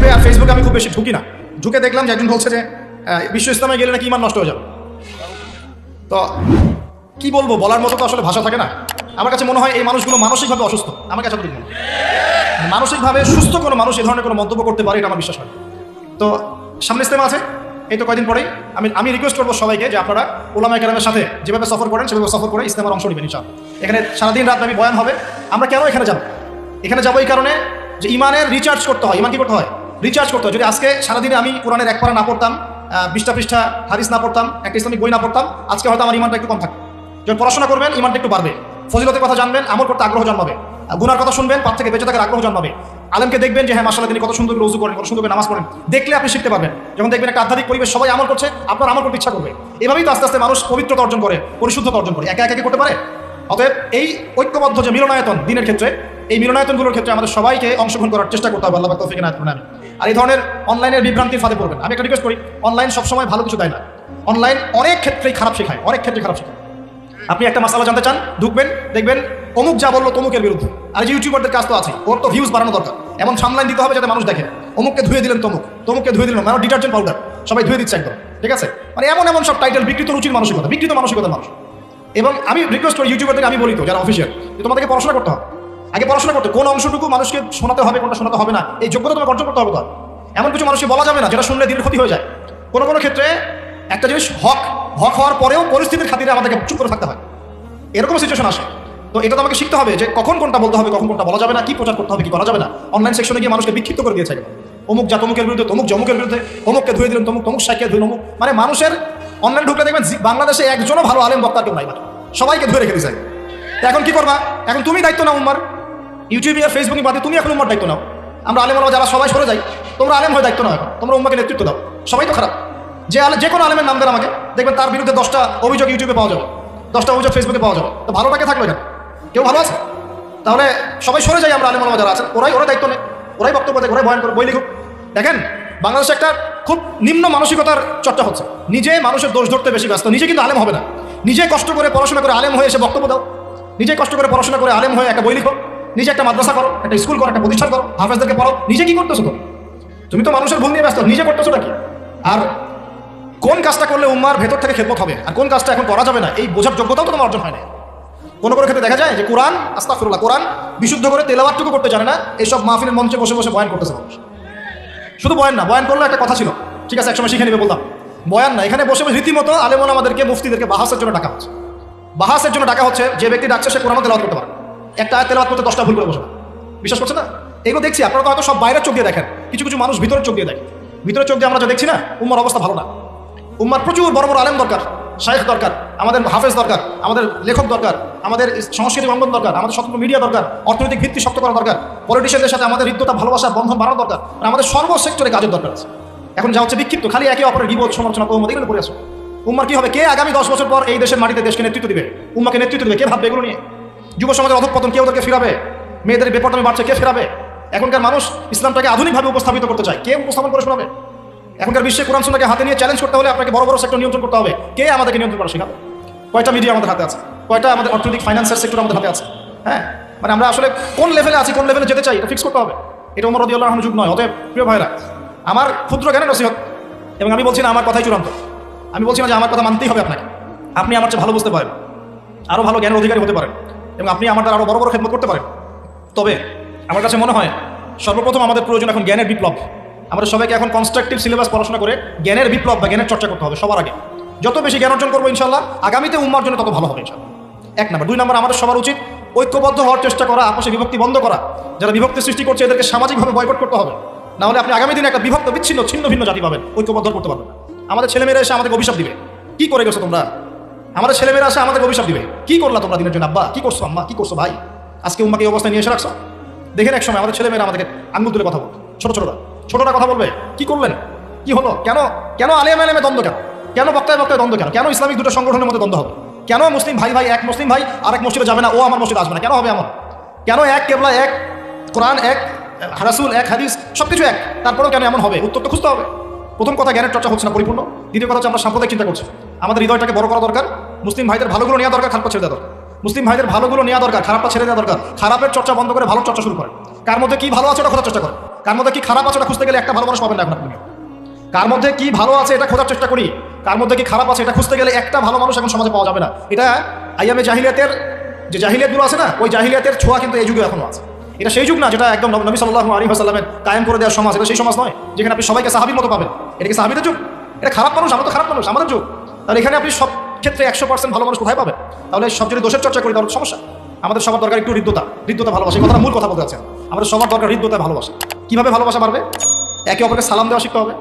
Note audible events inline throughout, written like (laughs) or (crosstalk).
ইউটিউবে আর ফেসবুকে আমি খুব বেশি ঢুকি না। ঢুকে দেখলাম যে একজন বলছে যে বিশ্ব ইসলামে গেলে নাকি ইমান নষ্ট হয়ে যাবে। তো কি বলব, বলার মতো তো আসলে ভাষা থাকে না। আমার কাছে মনে হয় এই মানুষগুলো মানসিকভাবে অসুস্থ। আমার কাছে মনে। মানসিকভাবে সুস্থ কোনো মানুষ এই ধরনের কোনো মন্তব্য করতে পারে, এটা আমার বিশ্বাস হয় তো সামনে ইস্তেমা আছে, এই তো কয়দিন পরেই। আমি আমি রিকোয়েস্ট করব সবাইকে যে আপনারা ওলামা কেরামের সাথে যেভাবে সফর করেন, সেভাবে সফর করে ইস্তেমার অংশ নেবেন ইনশাল এখানে সারাদিন রাত আমি বয়ান হবে। আমরা কেন এখানে যাব? এখানে যাব এই কারণে যে ইমানের রিচার্জ করতে হয়। ইমান কি করতে হয়? রিচার্জ করতে যদি আজকে সারাদিনে আমি কোরআনের এক পারা না পড়তাম বিশটা পৃষ্ঠা হাদিস না পড়তাম, একটা ইসলামিক বই না পড়তাম, আজকে হয়তো আমার ইমানটা একটু কম থাকবে। যখন পড়াশোনা করবেন, ইমানটা একটু বাড়বে। ফজিলতের কথা জানবেন, আমল করতে আগ্রহ জন্মাবে। গুনার কথা শুনবেন, পাপ থেকে বেঁচে থাকার আগ্রহ জন্মাবে। আলমকে দেখবেন যে হ্যাঁ মাসাল্লাহ তিনি কত সুন্দর করে করেন, কত সুন্দর নামাজ পড়েন। দেখলে আপনি শিখতে পারবেন। যখন দেখবেন একটা আধ্যাত্মিক পরিবেশ, সবাই আমল করছে, আপনার আমল করতে ইচ্ছা করবে। এভাবেই তো আস্তে আস্তে মানুষ পবিত্রতা অর্জন করে, পরিশুদ্ধতা অর্জন করে। একা একা করতে পারে? অতএব এই ঐক্যবদ্ধ যে মিলনায়তন দিনের ক্ষেত্রে এই মিলনায়তনগুলোর ক্ষেত্রে আমাদের সবাইকে অংশগ্রহণ করার চেষ্টা করতে হবে, আল্লাহ তৌফিক নায়ত আমি আর এই ধরনের অনলাইনের বিভ্রান্তির ফাঁদে পড়বেন আমি একটা রিকোয়েস্ট করি, অনলাইন সবসময় ভালো কিছু দেয় না। অনলাইন অনেক ক্ষেত্রেই খারাপ শেখায়, অনেক ক্ষেত্রে খারাপ শেখায়। আপনি একটা মাসালা জানতে চান, ঢুকবেন, দেখবেন অমুক যা বলল তমুকের বিরুদ্ধে। আর যে ইউটিউবারদের কাজ তো আছে ওর তো ভিউজ বাড়ানো দরকার। এমন সামলাইন দিতে হবে যাতে মানুষ দেখে। অমুককে ধুয়ে দিলেন তমুক, তমুককে ধুয়ে দিলেন মানে ডিটারজেন্ট পাউডার সবাই ধুয়ে দিচ্ছে একদম, ঠিক আছে? মানে এমন এমন সব টাইটেল বিকৃত রুচির মানসিকতা, বিকৃত মানসিকতার মানুষ। এবং আমি রিকোয়েস্ট করি ইউটিউবারদের আমি বলি তো, যারা অফিসিয়াল তোমাদেরকে পড়াশোনা করতে হবে। আগে পড়াশোনা করতে, কোন অংশটুকু মানুষকে শোনাতে হবে, কোনটা শোনাতে হবে না, এই যোগ্যতা তোমাকে অর্জন করতে হবে তো এমন কিছু মানুষকে বলা যাবে না যেটা শুনলে দিনের ক্ষতি হয়ে যায়। কোনো কোনো ক্ষেত্রে একটা জিনিস হক হক হওয়ার পরেও পরিস্থিতির খাতিরে আমাদেরকে চুপ করে থাকতে হয়। এরকম সিচুয়েশন আসে। তো এটা তো আমাকে শিখতে হবে যে কখন কোনটা বলতে হবে, কখন কোনটা বলা যাবে না, কি প্রচার করতে হবে, কি করা যাবে না। অনলাইন সেকশনে গিয়ে মানুষকে বিক্ষিপ্ত করে দিয়েছে অমুক যা তমুকের বিরুদ্ধে, তমুক জমুকের বিরুদ্ধে অমুককে ধুয়ে দিলেন, তমুক তমুক সাইকে ধুয়ে অমুক মানে মানুষের অনলাইন ঢুকলে দেখবেন বাংলাদেশে একজনও ভালো আলেম বক্তার কেউ নাই সবাইকে ধুয়ে রেখে দিয়েছে। এখন কি করবা? এখন তুমি দায়িত্ব না উম্মার। ইউটিউবে আর ফেসবুকে বাদে তুমি এখন উম্মার দায়িত্ব নাও। আমরা আলেম যারা, সবাই সরে যাই। তোমরা আলেম হয়ে দায়িত্ব নাও তোমরা উম্মাকে নেতৃত্ব দাও। সবাই তো খারাপ। যে আলে যে কোনো আলেমের নাম দেন আমাকে। দেখবেন তার বিরুদ্ধে দশটা অভিযোগ ইউটিউবে পাওয়া যাবে। দশটা অভিযোগ ফেসবুকে পাওয়া যাবে। তো ভালোটাকে থাকবে কেন কেউ ভালো আছে? তাহলে সবাই সরে যাই আমরা আলমা যারা আছেন ওরাই ওরা দায়িত্ব নেই ওরাই বক্তব্য দেয়, ওরাই বয়ান করে, বই লিখুক। দেখেন, বাংলাদেশে একটা খুব নিম্ন মানসিকতার চর্চা হচ্ছে। নিজে মানুষের দোষ ধরতে বেশি ব্যস্ত। নিজে কিন্তু আলেম হবে না। নিজে কষ্ট করে পড়াশোনা করে আলেম হয়ে এসে বক্তব্য দাও। নিজে কষ্ট করে পড়াশোনা করে আলেম হয়ে একটা বই লিখো। নিজে একটা মাদ্রাসা করো, একটা স্কুল করো, একটা প্রতিষ্ঠান করো, হাফেজদেরকে পড়ো নিজে কি করতেছো তো তুমি তো মানুষের ভুল নিয়ে ব্যস্ত, নিজে করতেছো নাকি আর কোন কাজটা করলে উম্মার ভেতর থেকে খেদমত হবে? আর কোন কাজটা এখন করা যাবে না? এই বোঝার যোগ্যতাও তো তোমার অর্জন হয় না কোনো কোনো ক্ষেত্রে দেখা যায় যে কোরআন আস্তাফিরুল্লাহ কোরআন বিশুদ্ধ করে তেলাওয়াতটুকু করতে জানে না এইসব মাহফিলের মঞ্চে বসে বসে বয়ান করতেছে মানুষ। শুধু বয়ান না, বয়ান করলে একটা কথা ছিল। ঠিক আছে, একসময় শিখে নেবে বলতাম। বয়ান না, এখানে বসে বসে রীতিমতো আলেমন আমাদেরকে মুফতিদেরকে বাহাসের জন্য ডাকা হচ্ছে। বাহাসের জন্য ডাকা হচ্ছে যে ব্যক্তি ডাকছে, সে কোরআন তেলাওয়াত করতে পারে একটা তেলাওয়াত করতে দশটা ভুল করে বসে। বিশ্বাস করছে না? এগুলো দেখছি, আপনারা তো হয়তো সব বাইরের চোখ দিয়ে দেখেন। কিছু কিছু মানুষ ভিতরের চোখ দিয়ে দেখে। ভিতরের চোখ দিয়ে আমরা যা দেখছি না, উম্মার অবস্থা ভালো না। উম্মার প্রচুর বড় বড় আলেম দরকার, শায়েখ দরকার, আমাদের হাফেজ দরকার, আমাদের লেখক দরকার, আমাদের সাংস্কৃতিক অঙ্গন দরকার, আমাদের স্বতন্ত্র মিডিয়া দরকার, অর্থনৈতিক ভিত্তি শক্ত করা দরকার পলিটিশিয়ানদের সাথে আমাদের হৃদ্যতা, ভালোবাসা, বন্ধন বাড়ানো দরকার, আর আমাদের সর্বসেক্টরে কাজের দরকার আছে। এখন যা হচ্ছে বিক্ষিপ্ত, খালি একে অপরের বিপদ সমালোচনা তহমত এগুলো করে আসো উম্মার কি হবে? কে আগামী দশ বছর পর এই দেশের মাটিতে দেশকে নেতৃত্ব দিবে? উম্মাকে নেতৃত্ব দিবে? কে ভাববে এগুলো নিয়ে? যুব সমাজের অধঃপতন কে ওদেরকে ফিরাবে? মেয়েদের বেপরদামি বাড়ছে, কে ফেরাবে? এখনকার মানুষ ইসলামটাকে আধুনিকভাবে উপস্থাপিত করতে চায়। কে উপস্থাপন করে শোনাবে? এখনকার বিশ্বে কোরআন সুন্নাহকে হাতে নিয়ে চ্যালেঞ্জ করতে হলে আপনাকে বড় বড় সেক্টর নিয়ন্ত্রণ করতে হবে। কে আমাদেরকে নিয়ন্ত্রণ করা শেখাবে? কয়টা মিডিয়া আমাদের হাতে আছে? কয়টা আমাদের অর্থনৈতিক ফাইন্যান্সের সেক্টর আমাদের হাতে আছে? হ্যাঁ? মানে আমরা আসলে কোন লেভেলে আছি, কোন লেভেলে যেতে চাই, এটা ফিক্স করতে হবে। এটা ওমর রদি আল্লাহ যুগ নয়। অতএব প্রিয় ভাইরা আমার ক্ষুদ্র জ্ঞানের নসিহত, এবং আমি বলছি না আমার কথাই চূড়ান্ত। আমি বলছি না যে আমার কথা মানতেই হবে আপনাকে। আপনি আমার চেয়ে ভালো বুঝতে পারেন। আরও ভালো জ্ঞানের অধিকারী হতে পারেন। এবং আপনি আমার দ্বারা আরও বড় বড় খেদমত করতে পারেন। তবে আমার কাছে মনে হয় সর্বপ্রথম আমাদের প্রয়োজন এখন জ্ঞানের বিপ্লব। আমাদের সবাইকে এখন কনস্ট্রাকটিভ সিলেবাস পড়াশোনা করে জ্ঞানের বিপ্লব বা জ্ঞানের চর্চা করতে হবে সবার আগে। যত বেশি জ্ঞান অর্জন করব ইনশাল্লাহ আগামীতে উম্মার জন্য তত ভালো হবে ইনশাল্লাহ এক নম্বর। দুই নম্বর, আমাদের সবার উচিত ঐক্যবদ্ধ হওয়ার চেষ্টা করা আপোষে বিভক্তি বন্ধ করা। যারা বিভক্তি সৃষ্টি করছে, এদেরকে সামাজিকভাবে বয়কট করতে হবে। না হলে আপনি আগামী দিনে একটা বিভক্ত, বিচ্ছিন্ন, ছিন্ন, ভিন্ন জাতি পাবেন। ঐক্যবদ্ধ করতে পারবেন আমাদের ছেলেমেয়েরা এসে আমাদেরকে অভিশাপ দিবে। কি করে গেছো তোমরা? আমাদের ছেলেমেয়েরা আসে আমাদের অভিশাপ দিবে। কি করলা তোমরা দিনের জন্য? আব্বা, কি করছ আম্মা? কি করছ ভাই? আজকে উম্মাকে এই অবস্থায় নিয়ে এসে রাখছো? দেখেন এক সময় আমাদের ছেলেমেয়েরা আমাদেরকে আঙ্গুল তুলে কথা বলবে। ছোট ছোটরা। ছোটরা কথা বলবে, কি করলেন? কি হলো? কেন? কেন আলিয়াম আলিয়ামে দ্বন্দ্ব কেন? কেন বক্তায় বক্তায় দ্বন্দ্ব কেন? কেন ইসলামিক দুটো সংগঠনের মধ্যে দ্বন্দ্ব হবে? কেন মুসলিম ভাই ভাই এক মুসলিম ভাই আর এক মসজিদে যাবে না? ও আমার মসজিদে আসবে না। কেন হবে এমন? কেন এক কেবলা এক, কোরআন এক হারাসুল এক, হাদিস সব কিছু এক। তারপরেও কেন এমন হবে? উত্তর তো খুঁজতে হবে। প্রথম কথা জ্ঞানের চর্চা হচ্ছে না, পরিপূর্ণ। দ্বিতীয় কথা হচ্ছে আমরা সাম্প্রদায়িক চিন্তা করছি। আমাদের হৃদয়টাকে বড় করা দরকার। মুসলিম ভাইদের ভালোগুলো নেওয়া দরকার খারাপটা ছেড়ে দেওয়া দরকার। মুসলিম ভাইদের ভালোগুলো নেওয়া দরকার খারাপটা ছেড়ে দেওয়া দরকার। খারাপের চর্চা বন্ধ করে ভালো চর্চা শুরু করে। কার মধ্যে কি ভালো আছে ওটা খোঁজার চেষ্টা করে। কার মধ্যে কি খারাপ আছে ওটা খুঁজতে গেলে একটা ভালো মানুষ পাবেন না এখন কার মধ্যে কি ভালো আছে এটা খোঁজার চেষ্টা করি। কার মধ্যে কি খারাপ আছে এটা খুঁজতে গেলে একটা ভালো মানুষ এখন সমাজে পাওয়া যাবে না। এটা আইয়ামে জাহিলিয়াতের যে জাহিলিয়াতগুলো আছে না, ওই জাহিলিয়াতের ছোঁয়া কিন্তু এই যুগে এখনও আছে। এটা সেই যুগ না যেটা একদম নবী সাল্লাহ আলী আসাল্লামের কায়েম করে দেওয়ার সমাজ, এটা সেই সমাজ নয়, যেখানে আপনি সবাইকে সাহাবির মতো পাবেন। এটা কি সাহাবিদের যুগ? এটা খারাপ মানুষ, আমরা তো খারাপ মানুষ, আমাদের যুগ। তাহলে এখানে আপনি সব ক্ষেত্রে একশো পার্সেন্ট ভালো মানুষ কোথায় পাবেন? তাহলে সব যদি দোষের চর্চা করি, তাহলে সমস্যা। আমাদের সবার দরকার একটু হৃদ্যতা হৃদ্যতা ভালোবাসা কথাটা মূল কথা বলতে আছেন আমাদের সবার দরকার হৃদ্যতা, ভালোবাসা। কীভাবে ভালোবাসা বাড়বে? একে অপরকে সালাম দেওয়া শিখতে হবে,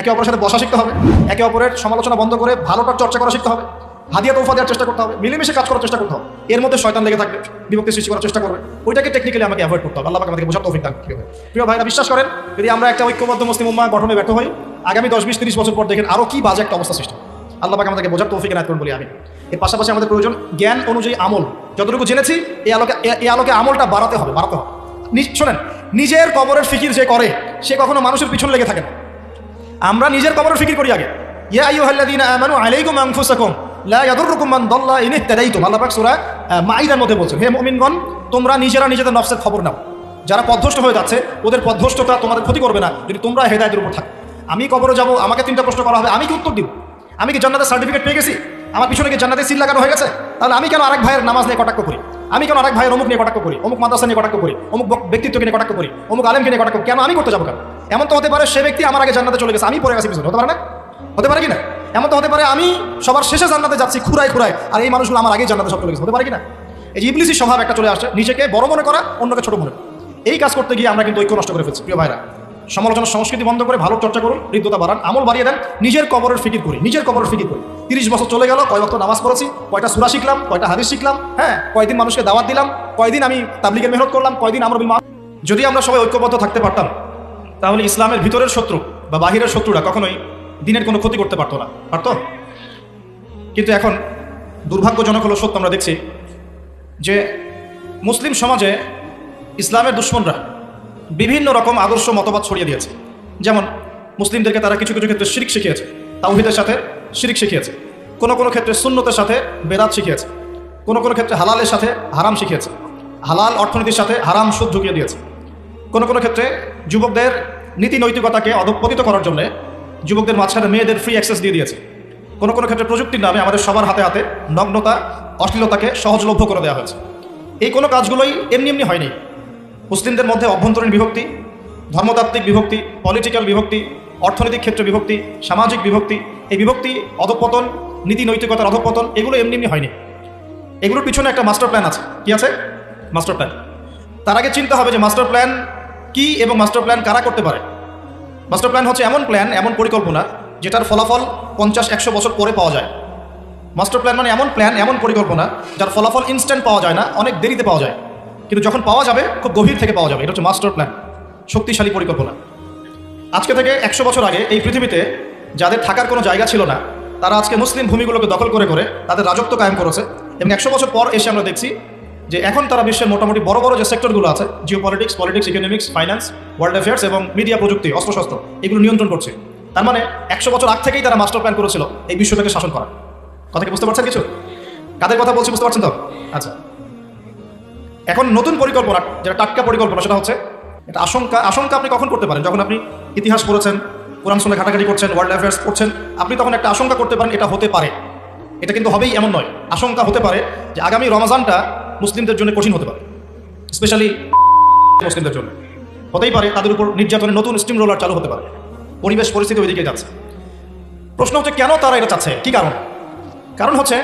একে অপরের সাথে বসা শিখতে হবে, একে অপরের সমালোচনা বন্ধ করে ভালোটার চর্চা করা শিখতে হবে। হাদিয়া তোফা দেওয়ার চেষ্টা করতে হবে, মিলেমিশে কাজ করার চেষ্টা করতে হবে। এর মধ্যে শয়তান লেগে থাকবে বিভক্তি সৃষ্টি করার চেষ্টা করবে। ওইটাকে টেকনিক্যালি আমাকে অ্যাভয়েড করতে হবে। আল্লাহ আমাদেরকে বোঝার তৌফিক দান করবে প্রিয় ভাইরা বিশ্বাস করেন, যদি আমরা একটা ঐক্যবদ্ধ মুসলিম উম্মা গঠনে ব্যর্থ হই, আগামী দশ বিশ তিরিশ বছর পর দেখেন আরও কি বাজে একটা অবস্থা সৃষ্টি। আল্লাহ পাক আমাদেরকে বোঝার তৌফিক এনায়ত করুন বলি আমি এর পাশাপাশি আমাদের প্রয়োজন জ্ঞান অনুযায়ী আমল। যতটুকু জেনেছি এই আলোকে এই আলোকে আমলটা বাড়াতে হবে বাড়াতে হবে। শোনেন, নিজের কবরের ফিকির যে করে, সে কখনো মানুষের পিছনে লেগে থাকে না। আমরা নিজের কবরের ফিকির করি আগে। ইয়া আইয়ুহাল্লাযীনা আমানু আলাইকুম আনফুসাকুম। বলছেন, হে তোমরা নিজেরা নিজেদের নফসের খবর নাও। যারা পথভ্রষ্ট হয়ে যাচ্ছে, ওদের পথভ্রষ্টতা তোমাদের ক্ষতি করবে না। যদি তোমরা হেদায়তের উপর থাকো। আমি কবরে যাব, আমাকে তিনটা প্রশ্ন করা হবে, আমি কি উত্তর দিব? আমি কি জান্নাতের সার্টিফিকেট পেয়ে গেছি? আমার পিছনে কি জান্নাতের সিল লাগানো হয়ে গেছে? তাহলে আমি কেন আরেক ভাইয়ের নামাজ নিয়ে কটাক্ষ করি? আমি কেন আরেক ভাইয়ের অমুক নিয়ে কটাক্ষ করি? অমুক মাদ্রাসা নিয়ে কটাক্ষ করি? অমুক ব্যক্তিত্বকে নিয়ে কটাক্ষ করি? অমুক আলেমকে নিয়ে কটাক্ষ? কেন আমি করতে যাব কেন? এমন তো হতে পারে, সে ব্যক্তি আমার আগে জান্নাতে চলে গেছে, আমি পড়ে গেছি পিছনে। হতে পারে না? হতে পারে কি না? এমন তো হতে পারে আমি সবার শেষে জান্নাতে যাচ্ছি খুরাই খুরাই আর এই মানুষগুলো আমার আগেই জান্নাতে সব গেছে। হতে পারে কি না? এই যে ইবলিসি স্বভাব একটা চলে আসে, নিজেকে বড় মনে করা, অন্যকে ছোট মনে এই কাজ করতে গিয়ে আমরা কিন্তু ঐক্য নষ্ট করে ফেলছি, প্রিয় ভাইরা। সমালোচনা সংস্কৃতি বন্ধ করে ভালো চর্চা করুন, হৃদ্যতা বাড়ান, আমল বাড়িয়ে দেন, নিজের কবরের ফিকির করি, নিজের কবরের ফিকির করি। তিরিশ বছর চলে গেল, কয় বক্ত নামাজ পড়েছি, কয়টা সুরা শিখলাম, কয়টা হাদিস শিখলাম হ্যাঁ কয়দিন মানুষকে দাওয়াত দিলাম, কয়দিন আমি তাবলিগের মেহনত করলাম, কয়দিন আমার আমরা যদি আমরা সবাই ঐক্যবদ্ধ থাকতে পারতাম, তাহলে ইসলামের ভিতরের শত্রু বা বাহিরের শত্রুরা কখনোই দিনের কোনো ক্ষতি করতে পারতো না। পারতো? কিন্তু এখন দুর্ভাগ্যজনক হলো, সত্য আমরা দেখছি যে মুসলিম সমাজে ইসলামের দুশ্মনরা বিভিন্ন রকম আদর্শ মতবাদ ছড়িয়ে দিয়েছে। যেমন মুসলিমদেরকে তারা কিছু কিছু ক্ষেত্রে শিরিক শিখিয়েছে, তাওহিদের সাথে শিরিক শিখিয়েছে, কোনো কোনো ক্ষেত্রে সুন্নতের সাথে বেদাত শিখিয়েছে, কোনো কোনো ক্ষেত্রে হালালের সাথে হারাম শিখিয়েছে, হালাল অর্থনীতির সাথে হারাম সুদ ঢুকিয়ে দিয়েছে, কোনো কোনো ক্ষেত্রে যুবকদের নীতি নৈতিকতাকে অধপতিত করার জন্য যুবকদের মাঝখানে মেয়েদের ফ্রি অ্যাক্সেস দিয়ে দিয়েছে। কোনো কোনো ক্ষেত্রে প্রযুক্তির নামে আমাদের সবার হাতে হাতে নগ্নতা, অশ্লীলতাকে সহজলভ্য করে দেওয়া হয়েছে। এই কোনো কাজগুলোই এমনি এমনি হয়নি। মুসলিমদের মধ্যে অভ্যন্তরীণ বিভক্তি, ধর্মতাত্ত্বিক বিভক্তি পলিটিক্যাল বিভক্তি, অর্থনৈতিক ক্ষেত্রে বিভক্তি, সামাজিক বিভক্তি, এই বিভক্তি অধপতন, নীতি নৈতিকতার অধপতন, এগুলো এমনি এমনি হয়নি। এগুলোর পিছনে একটা মাস্টার প্ল্যান আছে। কি আছে? মাস্টার প্ল্যান তার আগে চিন্তা হবে যে মাস্টার প্ল্যান কি এবং মাস্টার প্ল্যান কারা করতে পারে? মাস্টার প্ল্যান হচ্ছে এমন প্ল্যান এমন পরিকল্পনা, যেটার ফলাফল পঞ্চাশ, একশো বছর পরে পাওয়া যায়। মাস্টার প্ল্যান মানে এমন প্ল্যান এমন পরিকল্পনা, যার ফলাফল ইনস্ট্যান্ট পাওয়া যায় না, অনেক দেরিতে পাওয়া যায়। কিন্তু যখন পাওয়া যাবে, খুব গভীর থেকে পাওয়া যাবে। এটা হচ্ছে মাস্টার প্ল্যান শক্তিশালী পরিকল্পনা। আজকে থেকে একশো বছর আগে এই পৃথিবীতে যাদের থাকার কোনো জায়গা ছিল না, তারা আজকে মুসলিম ভূমিগুলোকে দখল করে করে তাদের রাজত্ব কায়েম করেছে এবং একশো বছর পর এসে আমরা দেখছি যে এখন তারা বিশ্বের মোটামুটি বড় বড় যে সেক্টরগুলো আছে geopolitics politics economics finance world affairs এবং মিডিয়া প্রযুক্তি, অস্ত্রশস্ত্র, এগুলো নিয়ন্ত্রণ করছে। তার মানে একশো বছর আগ থেকেই তারা মাস্টার প্ল্যান করেছিল এই বিশ্বটাকে শাসন করা কথা কি বুঝতে পারছেন কিছু? কাদের কথা বলছি বুঝতে পারছেন তো? আচ্ছা। এখন নতুন পরিকল্পনা, যেটা টাটকা পরিকল্পনা, সেটা হচ্ছে, এটা আশঙ্কা আশঙ্কা আপনি কখন করতে পারেন? যখন আপনি ইতিহাস পড়েছেন, কোরআন শুনে ঘাটাঘাটি করছেন ওয়ার্ল্ড অ্যাফেয়ার্স করছেন আপনি তখন একটা আশঙ্কা করতে পারেন এটা হতে পারে। এটা কিন্তু হবেই এমন নয়। আশঙ্কা হতে পারে যে আগামী রমজানটা মুসলিমদের জন্য কঠিন হতে পারে। স্পেশালি (laughs) মুসলিমদের জন্য। হতেই পারে তাদের উপর নির্যাতনের নতুন স্টিম রোলার চালু হতে পারে। পরিবেশ, পরিস্থিতি ওইদিকে যাচ্ছে। প্রশ্ন হচ্ছে, কেন তারা এটা চাচ্ছে? কি কারণ? কারণ হচ্ছে,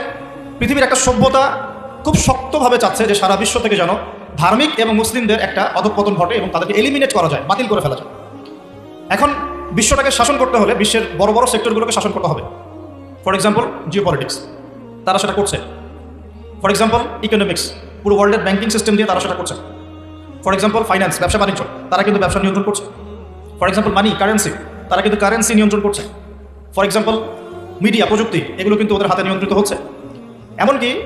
পৃথিবীর একটা সভ্যতা খুব শক্তভাবে চাচ্ছে যে সারা বিশ্ব থেকে যেন ধার্মিক এবং মুসলিমদের একটা অধঃপতন ঘটে এবং তাদেরকে এলিমিনেট করা যায়, বাতিল করে ফেলা যায়। এখন বিশ্বটাকে শাসন করতে হলে বিশ্বের বড় বড় সেক্টরগুলোকে শাসন করতে হবে। ফর এক্সাম্পল জিও পলিটিক্স তারা সেটা করছে। ফর এক্সাম্পল ইকোনমিক্স পুরো ওয়ার্ল্ডের ব্যাঙ্কিং সিস্টেম দিয়ে তারা সেটা করছে। ফর এক্সাম্পল ফাইন্যান্স ব্যবসা, বাণিজ্য, তারা কিন্তু ব্যবসা নিয়ন্ত্রণ করছে। ফর এক্সাম্পল মানি কারেন্সি তারা কিন্তু কারেন্সি নিয়ন্ত্রণ করছে। ফর এক্সাম্পল মিডিয়া প্রযুক্তি, এগুলো কিন্তু ওদের হাতে নিয়ন্ত্রিত হচ্ছে। এমনকি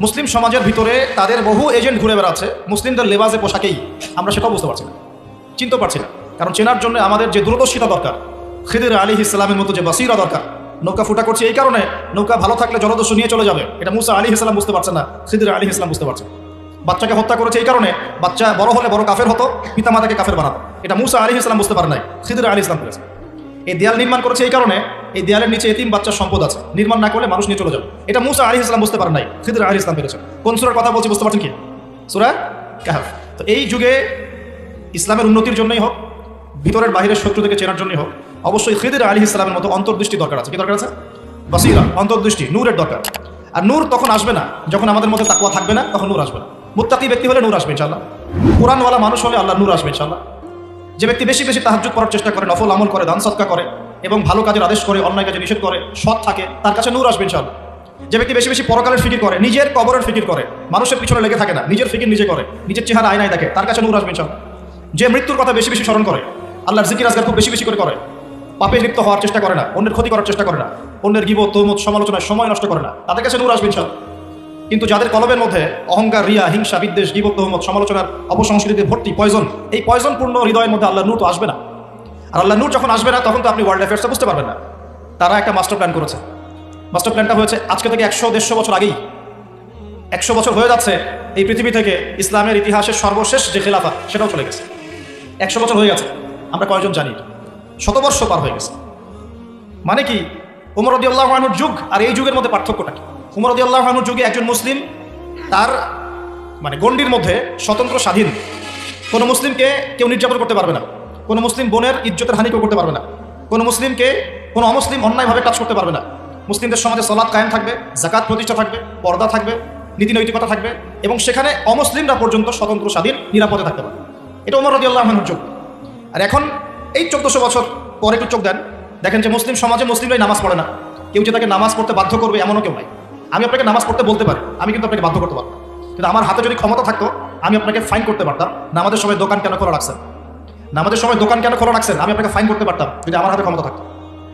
মুসলিম সমাজের ভিতরে তাদের বহু এজেন্ট ঘুরে বেড়াচ্ছে, মুসলিমদের লেবাজে পোশাকেই। আমরা সেটাও বুঝতে পারছি না। চিনতে পারছি না। কারণ চেনার জন্য আমাদের যে দূরদর্শিতা দরকার, খিদির আলী ইসলামের মতো যে বাসিরা দরকার নৌকা ফুটা করছে এই কারণে নৌকা ভালো থাকলে জলদস্যু নিয়ে চলে যাবে। এটা মুসা আলী ইসলাম বুঝতে পারছে না খিদির আলী ইসলাম বুঝতে পারছে বাচ্চাকে হত্যা করেছে এই কারণে বাচ্চা বড় হলে বড় কাফের হতো, পিতামাতাকে কাফের বানাতো। এটা মুসা আলী ইসলাম বুঝতে পারে নাই খিদুর আলী ইসলাম করেছে এই দেয়াল নির্মাণ করেছে এই কারণে এই দেয়ালের নিচে এতিম বাচ্চার সম্পদ আছে, নির্মাণ না করলে মানুষ নিয়ে চলে যাবে। এটা মুসা আলী ইসলাম বুঝতে পারেন নাই খিদুর আলী ইসলাম পেরেছে কোন সুরার কথা বলছি বুঝতে পারছেন কি? সুরা কাহাফ। তো এই যুগে ইসলামের উন্নতির জন্যই হোক, ভিতরের বাহিরের শত্রু থেকে চেনার জন্যই হোক অবশ্যই খিদির আলী ইসলামের মতো অন্তর্দৃষ্টি দরকার আছে। কি দরকার আছে? বাসিরা, অন্তর্দৃষ্টি, নূরের দরকার। আর নূর তখন আসবে না। যখন আমাদের মধ্যে তাকুয়া থাকবে না, তখন নূর আসবে না। মুত্তাকি ব্যক্তি হলে নূর আসবে ইনশাল্লাহ কোরআনওয়ালা মানুষ হলে আল্লাহ নূর আসবে ইনশাল্লাহ যে ব্যক্তি বেশি বেশি তাহাজ্জুদ করার চেষ্টা করে, নফল আমল করে, দান সৎকা করে এবং ভালো কাজের আদেশ করে, অন্যায় কাজে নিষেধ করে, সৎ থাকে, তার কাছে নূর আসবে ইনশাল্লাহ যে ব্যক্তি বেশি বেশি পরকালের ফিকির করে, নিজের কবরের ফিকির করে, মানুষের পিছনে লেগে থাকে না, নিজের ফিকির নিজে করে, নিজের চেহারা আয়নায় দেখে, তার কাছে নূর আসবে ইনশাল্লাহ যে মৃত্যুর কথা বেশি বেশি স্মরণ করে, আল্লাহর জিকির আজকাল খুব বেশি বেশি করে করে পাপে লিপ্ত হওয়ার চেষ্টা করে না, অন্যের ক্ষতি করার চেষ্টা করে না, অন্যের গিব তৌমত সমালোচনায় সময় নষ্ট করে না। তাদের কাছে নূর আসবে ইনশাল্লাহ কিন্তু যাদের কলবের মধ্যে অহংকার, রিয়া, হিংসা, বিদ্বেষ, গিবত তহমত সমালোচনার অপসংস্কৃতিতে ভর্তি পয়জন এই পয়জনপূর্ণ হৃদয়ের মধ্যে আল্লাহ নূর তো আসবে না। আর আল্লাহ নূর যখন আসবে না, তখন তো আপনি ওয়ার্ল্ড অ্যাফেয়ার্সটা বুঝতে পারবেন না। তারা একটা মাস্টার প্ল্যান করেছে। মাস্টার প্ল্যানটা হয়েছে, আজকে থেকে একশো দেড়শো বছর আগেই, একশো বছর হয়ে যাচ্ছে, এই পৃথিবী থেকে ইসলামের ইতিহাসের সর্বশেষ যে খেলাফা, সেটাও চলে গেছে। একশো বছর হয়ে গেছে, আমরা কয়জন জানি শতবর্ষ পার হয়ে গেছে। মানে কি? উমর রদি আল্লাহনুর যুগ আর এই যুগের মধ্যে পার্থক্যটা কি? উমর রদি আল্লাহনুর যুগে একজন মুসলিম, তার মানে গণ্ডির মধ্যে স্বতন্ত্র স্বাধীন। কোনো মুসলিমকে কেউ নির্যাতন করতে পারবে না। কোনো মুসলিম বোনের ইজ্জতের হানি কেউ করতে পারবে না। কোনো মুসলিমকে কোনো অমুসলিম অন্যায়ভাবে কাজ করতে পারবে না। মুসলিমদের সমাজে সলাৎ কায়েম থাকবে জাকাত প্রতিষ্ঠা থাকবে, পর্দা থাকবে, নীতি নৈতিকতা থাকবে এবং সেখানে অমুসলিমরা পর্যন্ত স্বতন্ত্র স্বাধীন, নিরাপদে থাকতে পারবে। এটা উমর রদি আল্লাহনুর যুগ। আর এখন এই চোদ্দশো বছর পরে একটু চোখ দেন। দেখেন যে মুসলিম সমাজে মুসলিমরাই নামাজ পড়ে না। কেউ যে তাকে নামাজ পড়তে বাধ্য করবে এমনও কেউ নাই। আমি আপনাকে নামাজ পড়তে বলতে পারি, আমি কিন্তু আপনাকে বাধ্য করতে পারব কিন্তু আমার হাতে যদি ক্ষমতা থাকতো, আমি আপনাকে ফাইন করতে পারতাম। নামাজের সময় দোকান কেন খোলা রাখছেন? নামাজের সময় দোকান কেন খোলা রাখছেন? আমি আপনাকে ফাইন করতে পারতাম, যদি আমার হাতে ক্ষমতা থাকতো।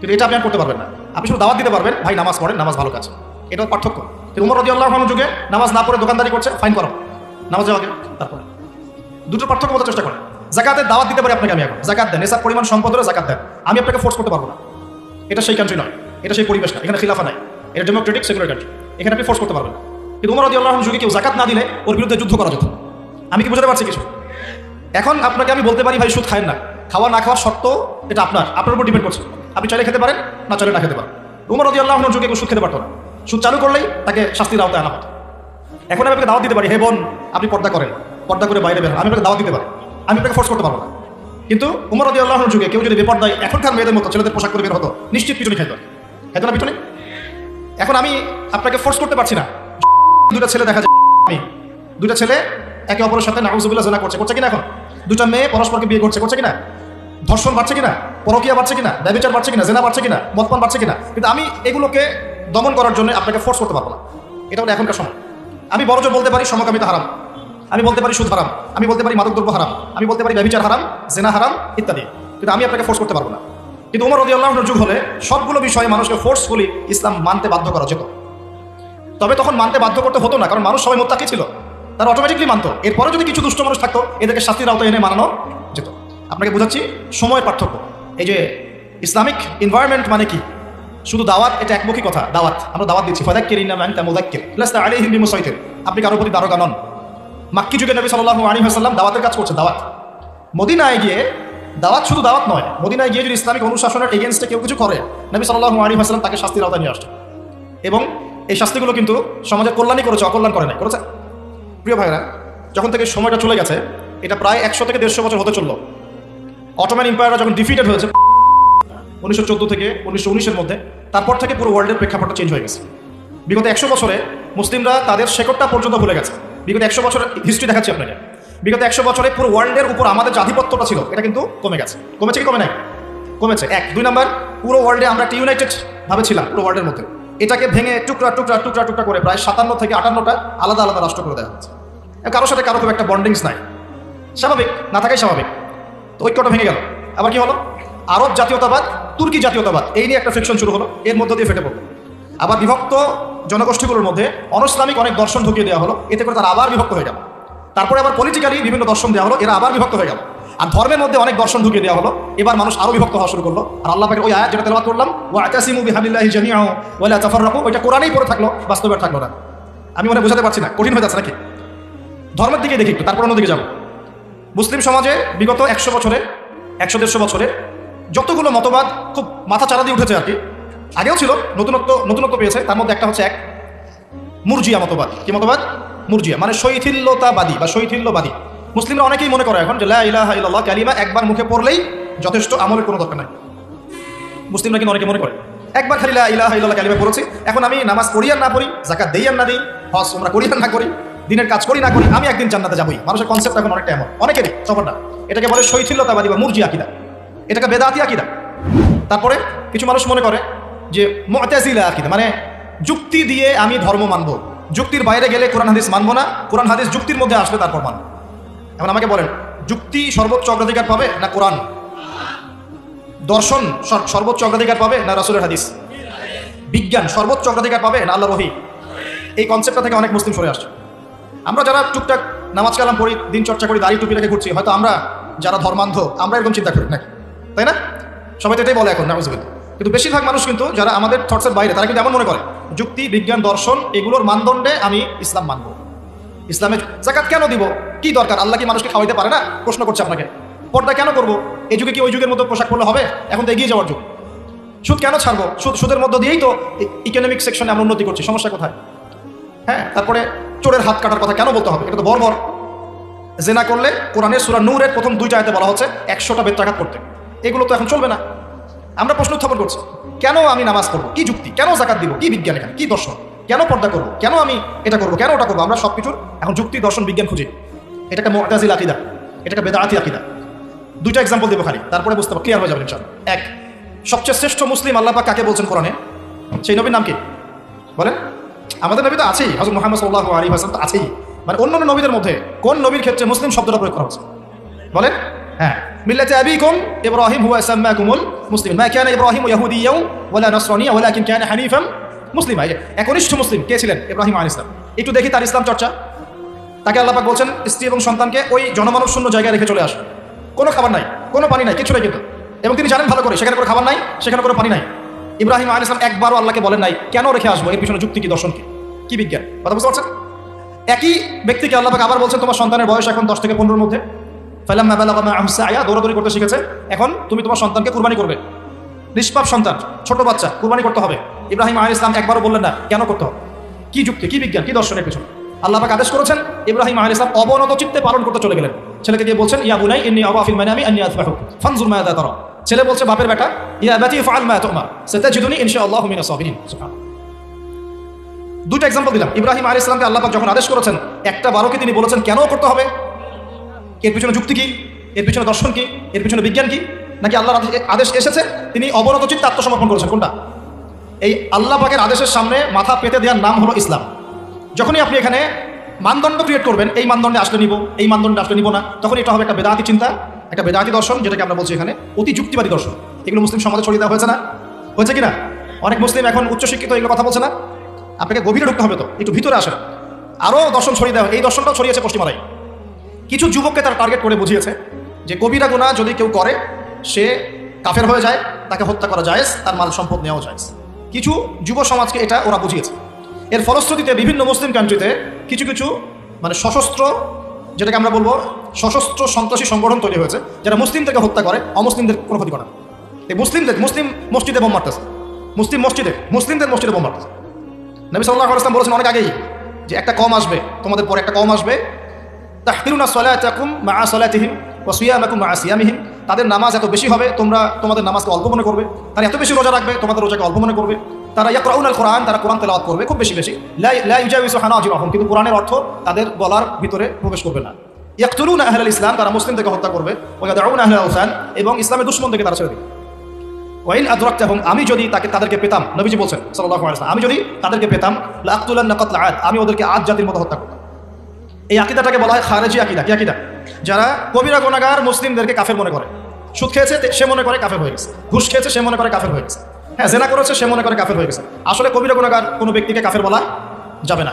কিন্তু এটা আপনি আর করতে পারবেন না। আপনি শুধু দাওয়াত দিতে পারবেন, ভাই, নামাজ পড়েন, নামাজ ভালো কাজ। এটা পার্থক্য। উমর রদি আল্লাহ যুগে নামাজ না পড়ে দোকানদারি করছে ফাইন করো নামাজ যাওয়া তারপরে। দুটো পার্থক্য বোঝার চেষ্টা করেন। জাকাতের দাওয়াত দিতে পারি আপনাকে আমি এখন। জাকাত দেন এসব পরিমাণ, সম্পদ হলে জাকাত দেন। আমি আপনাকে ফোর্স করতে পারব না। এটা সেই কান্ট্রি নয়, এটা সেই পরিবেশ না এখানে খিলাফা নাই। এটা ডেমোক্রেটিক সেকুলার কান্ট্রি এখানে আপনি ফোর্স করতে পারবেন কিন্তু উমর রদি আল্লাহ যুগে কেউ জাকাত না দিলে, ওর বিরুদ্ধে যুদ্ধ করা যেত আমি কি বুঝতে পারছি কিছু? এখন আপনাকে আমি বলতে পারি, ভাই, সুদ খায়েন না। খাওয়া না খাওয়ার শর্ত এটা আপনার। আপনার উপর ডিপেন্ড করছে। আপনি চাইলে খেতে পারেন, না চাইলে না খেতে পারেন। উমর রদি আল্লাহ যুগে কেউ সুদ খেতে পারতো না, সুদ চালু করলেই তাকে শাস্তির আওতায় আনা হতো। এখন আমি আপনাকে দাওয়াত দিতে পারি, হে বোন, আপনি পর্দা করেন। পর্দা করে বাইরে বের আমি আপনাকে দাওয়াত দিতে পারি। আমি আপনাকে ফোর্স করতে পারব না। কিন্তু উমর রদি আল্লাহর যুগে কেউ যদি বেপর্দায় এখনকার মেয়েদের মতো ছেলেদের পোশাক করে বের হতো, নিশ্চিত পিছনে খাইতো খাইতো না পিছনে? এখন আমি আপনাকে ফোর্স করতে পারছি না। দুটা ছেলে দেখা যায়। আমি দুটা ছেলে একে অপরের সাথে নাউজুবিল্লাহ জেনা করছে। করছে কিনা এখন? দুটা মেয়ে পরস্পরকে বিয়ে করছে। করছে কিনা? ধর্ষণ বাড়ছে কিনা? পরকিয়া বাড়ছে কিনা? ব্যবচার বাড়ছে কিনা? জেনা বাড়ছে কিনা? মদপান বাড়ছে কিনা? কিন্তু আমি এগুলোকে দমন করার জন্য আপনাকে ফোর্স করতে পারব না। এটা হলো এখনকার সময়। আমি বড় জোর বলতে পারি, সমকামিতা হারাম। আমি বলতে পারি সুদ হারাম, আমি বলতে পারি মাদক মাদকদ্রব্য হারাম, আমি বলতে পারি ব্যবচার হারাম, জেনা হারাম, ইত্যাদি। কিন্তু আমি আপনাকে ফোর্স করতে পারব না। কিন্তু উমর রদিউল্লাহর যুগ হলে সবগুলো বিষয়ে মানুষকে ফোর্সফুলি ইসলাম মানতে বাধ্য করা যেত। তবে তখন মানতে বাধ্য করতে হতো না, কারণ মানুষ সবাই মোত্তাকি ছিল। তারা অটোমেটিকলি মানতো। এরপরে যদি কিছু দুষ্ট মানুষ থাকতো, এদেরকে শাস্তির আওতায় এনে মানানো যেত। আপনাকে বোঝাচ্ছি, সময়ের পার্থক্য। এই যে ইসলামিক এনভায়রনমেন্ট মানে কি? শুধু দাওয়াত, এটা একমুখী কথা, দাওয়াত। আমরা দাওয়াত দিচ্ছি ফদাক্কির ইন্না মান তামুদাক্কির লাস্তা আলাইহিম বিমুসাইতির। আপনি কারোর প্রতি দারোগা নন। মাক্কি যুগে নবী সাল্লাল্লাহু আলাইহি ওয়াসাল্লাম দাওয়াতের কাজ করছে দাওয়াত। মদিনায় গিয়ে দাওয়াত শুধু দাওয়াত নয়, মদিনায় গিয়ে যদি ইসলামিক অনুশাসনের এগেনস্টে কেউ কিছু করে, নবী সাল্লাল্লাহু আলাইহি ওয়াসাল্লাম তাকে শাস্তির আওতায় নিয়ে আসছে এবং এই শাস্তিগুলো কিন্তু সমাজের কল্যাণই করেছে, অকল্যাণ করে নাই, করেছে। প্রিয় ভাইরা যখন থেকে সময়টা চলে গেছে, এটা প্রায় একশো থেকে দেড়শো বছর হতে চলল। অটোম্যান এম্পায়াররা যখন ডিফিটেড হয়েছে, উনিশশো চোদ্দ থেকে উনিশশো উনিশের মধ্যে, তারপর থেকে পুরো ওয়ার্ল্ডের প্রেক্ষাপটটা চেঞ্জ হয়ে গেছে। বিগত একশো বছরে মুসলিমরা তাদের শেকড়টা পর্যন্ত ভুলে গেছে। বিগত একশো বছরের হিস্ট্রি দেখাচ্ছি আপনাকে। বিগত একশো বছরে পুরো ওয়ার্ল্ডের উপর আমাদের যে আধিপত্যটা ছিল। এটা কিন্তু কমে গেছে। কমেছে কি কমে নাই? কমেছে। এক। দুই নাম্বার, পুরো ওয়ার্ল্ডে আমরা একটা ইউনাইটেড ভাবে ছিলাম, পুরো ওয়ার্ল্ডের মধ্যে। এটাকে ভেঙে টুকরা টুকরা টুকরা টুকরা করে প্রায় সাতান্ন থেকে আটান্নটা আলাদা আলাদা রাষ্ট্র করে দেওয়া হচ্ছে কারোর সাথে কারও খুব একটা বন্ডিংস নাই। স্বাভাবিক, না থাকাই স্বাভাবিক। তো ঐক্যটা ভেঙে গেল। আবার কি হলো? আরব জাতীয়তাবাদ, তুর্কি জাতীয়তাবাদ, এই নিয়ে একটা ফ্রিকশন শুরু হলো। এর মধ্য দিয়ে ফেটে পড়ল। আবার বিভক্ত জনগোষ্ঠীগুলোর মধ্যে অনইসলামিক অনেক দর্শন ঢুকিয়ে দেওয়া হলো, এতে করে তারা আবার বিভক্ত হয়ে গেল। তারপরে আবার পলিটিক্যালি বিভিন্ন দর্শন দেওয়া হলো, এরা আবার বিভক্ত হয়ে গেল। আর ধর্মের মধ্যে অনেক দর্শন ঢুকিয়ে দেওয়া হলো, এবার মানুষ আরও বিভক্ত হওয়া শুরু করল। আর আল্লাহ পাকের ওই আয়াত যেটা তেলাওয়াত করলাম ও বিহাবিল্লাহি জামিআ ওয়া লা তাফাররাকু ওইটা কোরআনেই পড়ে থাকল, বাস্তবে থাকল না। আমি মনে বোঝাতে পারছি না, কঠিন হয়ে যাচ্ছে নাকি? ধর্মের দিকে দেখি একটু, তারপর অন্যদিকে যাব। মুসলিম সমাজে বিগত একশো বছরে, একশো দেড়শো বছরে যতগুলো মতবাদ খুব মাথা চারা দিয়ে উঠেছে আর কি আগেও ছিল, নতুনত্ব নতুনত্ব পেয়েছে। তার মধ্যে একটা হচ্ছে এক, মুরজিয়া মতবাদ। কি মতবাদ? মুরজিয়া মানে শৈথিল্যতাবাদী বা শৈথিল্যবাদী। মুসলিমরা অনেকেই মনে করে এখন যে লা ইলাহা ইল্লাল্লাহ কালিমা একবার মুখে পড়লেই যথেষ্ট আমলের কোনো দরকার নাই। মুসলিমরা কিন্তু অনেকে মনে করে, একবার খালি ইলাহা ইল্লাল্লাহ কালিমা পড়েছি, এখন আমি নামাজ পড়ি আর না পড়ি জাকাত দেই আর না দিই, হজ আমরা করি আর না করি, দিনের কাজ করি না করি, আমি একদিন জান্নাতে যাবই। মানুষের কনসেপ্ট এখন অনেকটা এমন। অনেকেরই সবার না এটাকে বলে শৈথিল্যতাবাদী বা মুরজি আকিদা। এটাকে বেদাতি আকিদা। তারপরে কিছু মানুষ মনে করে যে মুতাজিলা আকিদা মানে যুক্তি দিয়ে আমি ধর্ম মানব। যুক্তির বাইরে গেলে কোরআন হাদিস মানবো না, কোরআন হাদিস যুক্তির মধ্যে আসলে তারপর মানব। এখন আমাকে বলেন, যুক্তি সর্বোচ্চ অগ্রাধিকার পাবে না কোরআন? দর্শন সর- সর্বোচ্চ অগ্রাধিকার পাবে না রাসুলের হাদিস? বিজ্ঞান সর্বোচ্চ অগ্রাধিকার পাবে না আল্লাহ রহি এই কনসেপ্টটা থেকে অনেক মুসলিম সরে আসছে। আমরা যারা টুকটাক নামাজ কালাম পড়ি, দিন চর্চা করি, দাড়ি টুপি রেখে ঘুরছি, হয়তো আমরা যারা ধর্মান্ধ, আমরা এরকম চিন্তা করি নাকি? তাই না? সবাই তো এটাই বলে এখন নামাজবিল্লা কিন্তু বেশিরভাগ মানুষ কিন্তু যারা আমাদের থটসের বাইরে, তারা কিন্তু এমন মনে করে, যুক্তি, বিজ্ঞান, দর্শন, এগুলোর মানদণ্ডে আমি ইসলাম মানবো। ইসলামে জাকাত কেন দিব? কি দরকার? আল্লাহ কি মানুষকে খাওয়াইতে পারে না? প্রশ্ন করছে আপনাকে। পর্দা কেন করব? এই যুগে কি ওই যুগের মতো পোশাক পরলে হবে? এখন তো এগিয়ে যাওয়ার যুগ। সুদ কেন ছাড়বো? সুদ সুদের মধ্য দিয়েই তো ইকোনমিক সেকশনে আমরা উন্নতি করছি। সমস্যা কোথায়? হ্যাঁ তারপরে চোরের হাত কাটার কথা কেন বলতে হবে? এটা তো বর্বর। জেনা করলে কোরআনের সুরা নূরের প্রথম দুইটা আয়তে বলা হচ্ছে, একশোটা বেত্রাঘাত করতে। এগুলো তো এখন চলবে না। আমরা প্রশ্ন উত্থাপন করছি, কেন আমি নামাজ পড়ব? কি যুক্তি? কেন জাকাত দিব? কি বিজ্ঞান এখানে? কি দর্শন? কেন পর্দা করব? কেন আমি এটা করব? কেন ওটা করব? আমরা সব কিছুর এখন যুক্তি, দর্শন, বিজ্ঞান খুঁজি। এটাকে মোটাজিল আকিদা, এটাকে বেদাতি আকিদা। দুইটা এক্সাম্পল দেবো খালি, তারপরে বুঝতে পারব ক্লিয়ার হয়ে যাবে ইনশাল্লাহ এক, সবচেয়ে শ্রেষ্ঠ মুসলিম আল্লাহ পাক কাকে বলছেন কোরআনে? সেই নবীর নাম কি? বলেন। আমাদের নবী তো আছেই হজরত মোহাম্মদ সাল্লাহ আলী হাসান তো আছেই। মানে অন্য নবীদের মধ্যে কোন নবীর ক্ষেত্রে মুসলিম শব্দটা প্রয়োগ করা হচ্ছে বলেন। মিল্লাতে আবিকুম ইব্রাহিম হুয়া সাম্মাকুমুল মুসলিম মা কানা ইব্রাহিম ইয়াহুদিয়াও ওয়ালা নাসরানিয়া ওয়ালাকিন কানা হানিফাম মুসলিম যে, একনিষ্ঠ মুসলিম, কে ছিলেন? ইব্রাহিম আলাইহিস সালাম। একটু দেখি তার ইসলাম চর্চা। তাকে আল্লাহ পাক বলছেন, স্ত্রী এবং সন্তানকে ওই জনমানব শূন্য জায়গায় রেখে চলে আসে। কোনো খাবার নাই, কোনো পানি নাই, কিছু নাই কিন্তু। এবং তিনি জানেন ভালো করে, সেখানে কোনো খাবার নাই, সেখানে কোনো পানি নাই। ইব্রাহিম আলী ইসলাম একবারও আল্লাহকে বলেন নাই, কেন রেখে আসব? এর পিছনে যুক্তি কি, দর্শন কি? কি বিজ্ঞান? কথা বুঝতে পারছেন? একই ব্যক্তিকে আল্লাহ পাক আবার বলছেন, তোমার সন্তানের বয়স এখন দশ থেকে পনেরোর মধ্যে। ফেলাম দৌড়াদৌড়ি করতে শিখেছে। এখন তুমি তোমার সন্তানকে কুরবানি করবে। নিষ্পাপ সন্তান, ছোট বাচ্চা, কুরবানি করতে হবে। ইব্রাহিম আলী ইসলাম একবারও বললেন না, কেন করতে হবে? কি যুক্তি, কি বিজ্ঞান, কি দর্শনের পিছনে? আল্লাহ পাক আদেশ করেছেন, ইব্রাহিম আলী ইসলাম অবনত চিত্তে পালন করতে চলে গেলেন। ছেলেকে গিয়ে বলছেন, ইয়া বুনাই, ইন্নি আবাফিল মানামি, আন্নি আসবাহু ফানজুর মা তারা। ছেলে বলছে, বাপের বেটা, ইয়া বাতি ফাআল মা তুমার সাতাজিদুনি ইনশাআল্লাহু মিনাস সাবিরিন। সুবহানাল্লাহ। দুটো এক্সাম্পল দিলাম। ইব্রাহিম আলী ইসলামকে আল্লাহ যখন আদেশ করেছেন, একটা বারোকে তিনি বলেছেন, কেন করতে হবে? এর পিছনে যুক্তি কি? এর পিছনে দর্শন কি? এর পিছনে বিজ্ঞান কি? নাকি আল্লাহর আদেশ- এসেছে? তিনি অবনত চিত্তে আত্মসমর্পণ করেছেন। কোনটা? এই আল্লাহ পাকের আদেশের সামনে মাথা পেতে দেওয়ার নাম হলো ইসলাম। যখনই আপনি এখানে মানদণ্ড ক্রিয়েট করবেন, এই মানদণ্ডে আসলে নিব, এই মানদণ্ডে আসলে নিব না, তখন এটা হবে একটা বেদাতি চিন্তা, একটা বেদাতি দর্শন, যেটাকে আমরা বলছি এখানে অতি যুক্তিবাদী দর্শন। এগুলো মুসলিম সমাজে ছড়িয়ে দেওয়া হয়েছে না? হয়েছে কি না? অনেক মুসলিম এখন উচ্চশিক্ষিত এগুলো কথা বলছে না? আপনাকে গভীরে ঢুকতে হবে তো, একটু ভিতরে আসেন। আরও দর্শন ছড়িয়ে দেওয়া এই দর্শনটাও ছড়িয়েছে পশ্চিমারাই কিছু যুবককে তারা টার্গেট করে বুঝিয়েছে যে কবিরা গুণা যদি কেউ করে, সে কাফের হয়ে যায়, তাকে হত্যা করা যায় তার মাল সম্পদ নেওয়া যায় কিছু যুব সমাজকে এটা ওরা বুঝিয়েছে। এর ফলশ্রুতিতে বিভিন্ন মুসলিম কান্ট্রিতে কিছু কিছু মানে সশস্ত্র, যেটাকে আমরা বলব সশস্ত্র সন্ত্রাসী সংগঠন তৈরি হয়েছে, যারা মুসলিমদেরকে হত্যা করে, অমুসলিমদের কোনো ক্ষতি করে। এই মুসলিমদের, মুসলিম মসজিদে বোম মারতেছে। মুসলিম মসজিদে, মুসলিমদের মসজিদে বোম মারতেছে। নবী সাল্লাহ আসলাম বলেছেন অনেক আগেই যে একটা কম আসবে, তোমাদের পরে একটা কম আসবে তাহকিরুনা সলাতাকুম মা সলাতিহিম ও সিয়ামাকুম মা সিয়ামিহিম। তাদের নামাজ এত বেশি হবে, তোমরা তোমাদের নামাজকে অল্প মনে করবে। তারা এত বেশি রোজা রাখবে, তোমাদের রোজাকে অল্প মনে করবে। তারা ইয়াকরাউন আল কোরআন তারা কোরআন তেলাওয়াত করবে খুব বেশি বেশি। লা ইউজাউইসু হানাজিরাহুম কিন্তু কোরআনের অর্থ তাদের গলার ভিতরে প্রবেশ করবে না। ইয়াকতুলুন আহলাল ইসলাম, তারা মুসলিমদেরকে হত্যা করবে। ওয়া ইয়াদউন আহলাল আওসান, এবং ইসলামের দুশমনদেরকে তারা ছেড়ে দেবে। ওয়াইন আদরাক্ত এবং আমি যদি তাকে তাদেরকে পেতাম, নবীজি বলছেন সাল্লাল্লাহু আলাইহি আমি যদি তাদেরকে পেতাম লাকতুলান্না কাতলা আদ, আমি ওদেরকে আজ জাতির মতো হত্যা করতাম। এই আকিদাটাকে বলা হয় খারেজি আকিদা। কি আকিদা? যারা কবিরা গোনাগার মুসলিমদেরকে কাফের মনে করে। সুদ খেয়েছে সে মনে করে কাফের হয়ে গেছে। ঘুষ খেয়েছে সে মনে করে কাফের হয়ে গেছে। হ্যাঁ জেনা করেছে সে মনে করে কাফের হয়ে গেছে। আসলে কবিরা গোনাগার কোনো ব্যক্তিকে কাফের বলা যাবে না।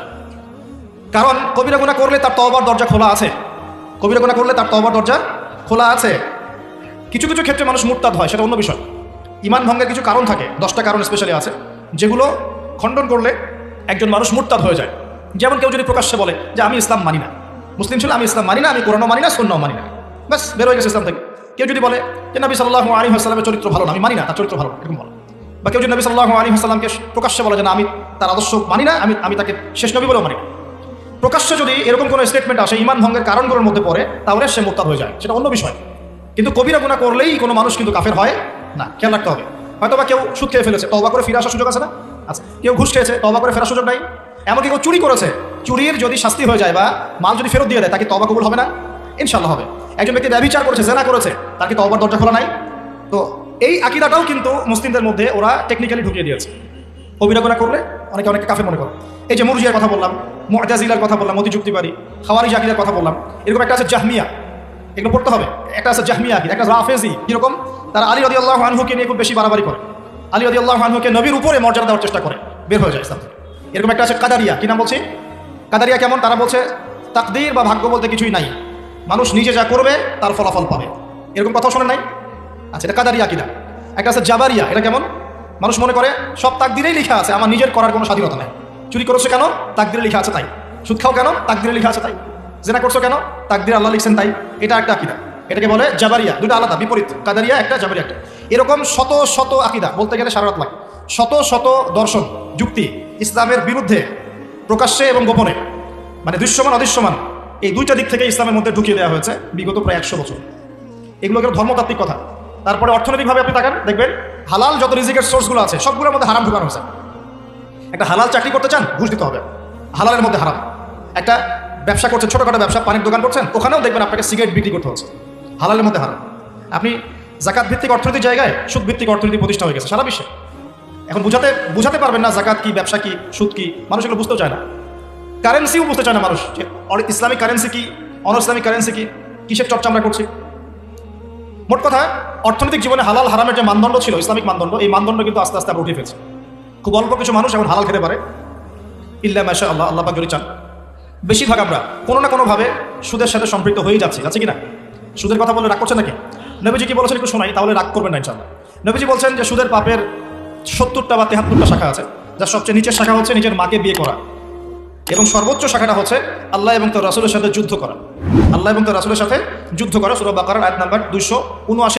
কারণ কবিরা গুণা করলে তার তওবার দরজা খোলা আছে। কবিরা গুণা করলে তার তওবার দরজা খোলা আছে। কিছু কিছু ক্ষেত্রে মানুষ মুরতাদ হয়, সেটা অন্য বিষয়। ইমান ভঙ্গের কিছু কারণ থাকে, দশটা কারণ স্পেশালি আছে, যেগুলো খণ্ডন করলে একজন মানুষ মুরতাদ হয়ে যায়। যেমন কেউ যদি প্রকাশ্যে বলে যে আমি ইসলাম মানি না, মুসলিম ছিল, আমি ইসলাম মানি না, আমি কোরআনও মানি না সন্ন্যাও মানি না। ব্যাস, বের হয়ে গেছে ইসলাম থেকে। কেউ যদি বলে যে নবী সাল্লাহ আলী হাসলামের চরিত্র ভালো না, আমি মানি না, তার চরিত্র ভালো এরকম বলে। বা কেউ যদি নবী সাল্লাহ আলী হাসলামকে প্রকাশ্যে বলে যে না, আমি তার আদর্শ মানি না, আমি আমি তাকে শেষ নবী বলেও মানি না। প্রকাশ্যে যদি এরকম কোনো স্টেটমেন্ট আসে, ইমান ভঙ্গের কারণগুলোর মধ্যে পড়ে, তাহলে সে মোত্তাদ হয়ে যায়, সেটা অন্য বিষয়। কিন্তু কবিরা গুণা করলেই কোনো মানুষ কিন্তু কাফের হয় না, খেয়াল রাখতে হবে। হয়তো বা কেউ সুদ খেয়ে ফেলেছে তবা করে ফিরে আসার সুযোগ আছে না? আচ্ছা কেউ ঘুষ খেয়েছে তবা করে ফেরার সুযোগ নাই? এমনকি কেউ চুরি করেছে। চুরির যদি শাস্তি হয়ে যায় বা মাল যদি ফেরত দিয়ে দেয়, তাকে তবা কবুল হবে না? ইনশাল্লাহ হবে। একজন ব্যক্তি ব্যবচার করেছে, জেনা করেছে, তার কি তবার দরজা খোলা নাই? তো এই আকিদাটাও কিন্তু মুসলিমদের মধ্যে ওরা টেকনিক্যালি ঢুকিয়ে দিয়েছে। অবিরাগনা করলে অনেকে অনেকে কাফে মনে করে। এই যে মুরজিয়ার কথা বললাম মুআতাজিলার কথা বললাম মতি যুক্তিবাদী খাওয়ারি জাকিদের কথা বললাম, এরকম একটা আছে জাহমিয়া। এগুলো পড়তে হবে। একটা আছে জাহমিয়া আকিদ, একটা রাফেজি। কীরকম? তারা আলী রদি আল্লাহ আনহুকে নিয়ে খুব বেশি বাড়াবাড়ি করে। আলী রদি আল্লাহ আনহুকে নবীর উপরে মর্যাদা দেওয়ার চেষ্টা করে। বের হয়ে যায় ইসলাম। এরকম একটা আছে কাদারিয়া। কি নাম বলছি? কাদারিয়া কেমন? তারা বলছে, তাকদির বা ভাগ্য বলতে কিছুই নাই। মানুষ নিজে যা করবে, তার ফলাফল পাবে। এরকম কথা শোনে নাই? আচ্ছা এটা কাদারিয়া কিনা? একটা আছে জাবারিয়া, এটা কেমন? মানুষ মনে করে, সব তাকদিরেই লেখা আছে, আমার নিজের করার কোনো স্বাধীনতা নেই। চুরি করেছ কেন? তাকদিরে লেখা আছে তাই। সুদ খাও কেন? তাকদিরে লেখা আছে তাই। জেনা করছ কেন? তাকদির আল্লাহ লিখছেন তাই। এটা একটা আকিদা। এটাকে বলে জাবারিয়া। দুটো আলাদা, বিপরীত। কাদারিয়া একটা, জাবারিয়া একটা। এরকম শত শত আকিদা। বলতে গেলে সারা রাত লাগে। শত শত দর্শন যুক্তি ইসলামের বিরুদ্ধে প্রকাশ্যে এবং গোপনে মানে দৃশ্যমান, অদৃশ্যমান, এই দুইটা দিক থেকে ইসলামের মধ্যে ঢুকিয়ে দেওয়া হয়েছে বিগত প্রায় একশো বছর। এগুলো কিন্তু ধর্মতাত্ত্বিক কথা। তারপরে অর্থনৈতিকভাবে আপনি তাকান, দেখবেন হালাল যত রিজিকের সোর্সগুলো আছে, সবগুলোর মধ্যে হারাম ঢুকানো হয়েছে। একটা হালাল চাকরি করতে চান, ঘুষ দিতে হবে। হালালের মধ্যে হারাম। একটা ব্যবসা করছেন, ছোটোখাটো ব্যবসা, পানির দোকান করছেন, ওখানেও দেখবেন আপনাকে সিগারেট বিক্রি করতে হচ্ছে। হালালের মধ্যে হারাম। আপনি জাকাত ভিত্তিক অর্থনৈতিক জায়গায় সুদ ভিত্তিক অর্থনীতি প্রতিষ্ঠা হয়ে গেছে সারা বিশ্বে। এখন বুঝাতে বুঝাতে পারবেন না জাকাত কি, ব্যবসা কি, সুদ কি, মানুষ এগুলো বুঝতেও চায় না। কারেন্সিও বুঝতে চায় না মানুষ, যে ইসলামিক কারেন্সি কি অন ইসলামিক কারেন্সি কি, কিসের চর্চা আমরা করছি? মোট কথা, অর্থনৈতিক জীবনে হালাল হারামের যে মানদণ্ড ছিল, ইসলামিক মানদণ্ড, এই মানদণ্ড কিন্তু আস্তে আস্তে আমরা উঠে ফেলছি। খুব অল্প কিছু মানুষ এখন হালাল খেতে পারে। ইল্লা মাসা আল্লাহ আল্লাহ যদি চান। বেশিরভাগ আমরা কোনো না কোনোভাবে সুদের সাথে সম্পৃক্ত হয়েই যাচ্ছি, আছে কি না? সুদের কথা বলে রাগ করছে নাকি? নবীজি কি বলেছেন একটু শোনাই, তাহলে রাগ করবেন না ইনশাল্লাহ নবীজি বলছেন যে সুদের পাপের সত্তরটা বা তেহাত্তরটা শাখা আছে, যার সবচেয়ে নিচের শাখা হচ্ছে নিজের মাকে বিয়ে করা। এবং সর্বোচ্চ শাখাটা হচ্ছে আল্লাহ এবং তার রাসুলের সাথে যুদ্ধ করা। আল্লাহ এবং তার রাসুলের সাথে যুদ্ধ করা সুরব বাকার আয়াত নাম্বার দুশো উনআশি।